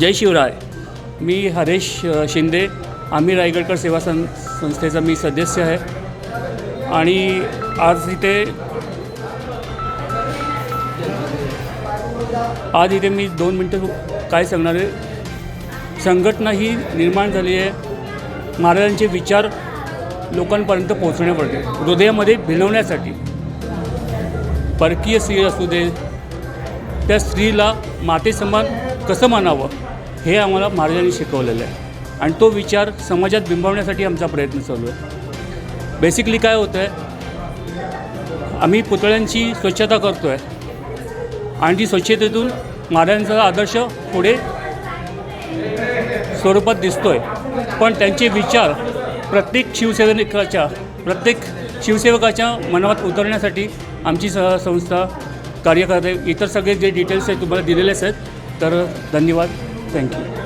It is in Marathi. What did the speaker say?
जय शिवराय. मी हरेश शिंदे. आम्ही रायगडकर सेवा सं संस्थेचा मी सदस्य आहे. आणि आज इथे आज इथे मी दोन मिनटं काय सांगणार आहे? संघटना ही निर्माण झाली आहे. महाराजांचे विचार लोकांपर्यंत पोहोचण्यासाठी हृदयामध्ये भिनवण्यासाठी. परकीय स्त्री असू दे त्या स्त्रीला मातेसमान कसं मानावं हे आम्हाला महाराजांनी शिकवलेलं आहे. आणि तो विचार समाजात बिंबवण्यासाठी आमचा प्रयत्न चालू आहे. बेसिकली काय होतं आहे आम्ही पुतळ्यांची स्वच्छता करतो आहे आणि ती स्वच्छतेतून महाराजांचा आदर्श पुढे स्वरूपात दिसतो आहे पण त्यांचे विचार प्रत्येक शिवसैनिकाच्या प्रत्येक शिवसेवकाच्या मनात उतरण्यासाठी आमची स संस्था कार्य करते इतर सगळे जे डिटेल्स आहेत तुम्हाला दिलेलेच आहेत तर धन्यवाद. थँक्यू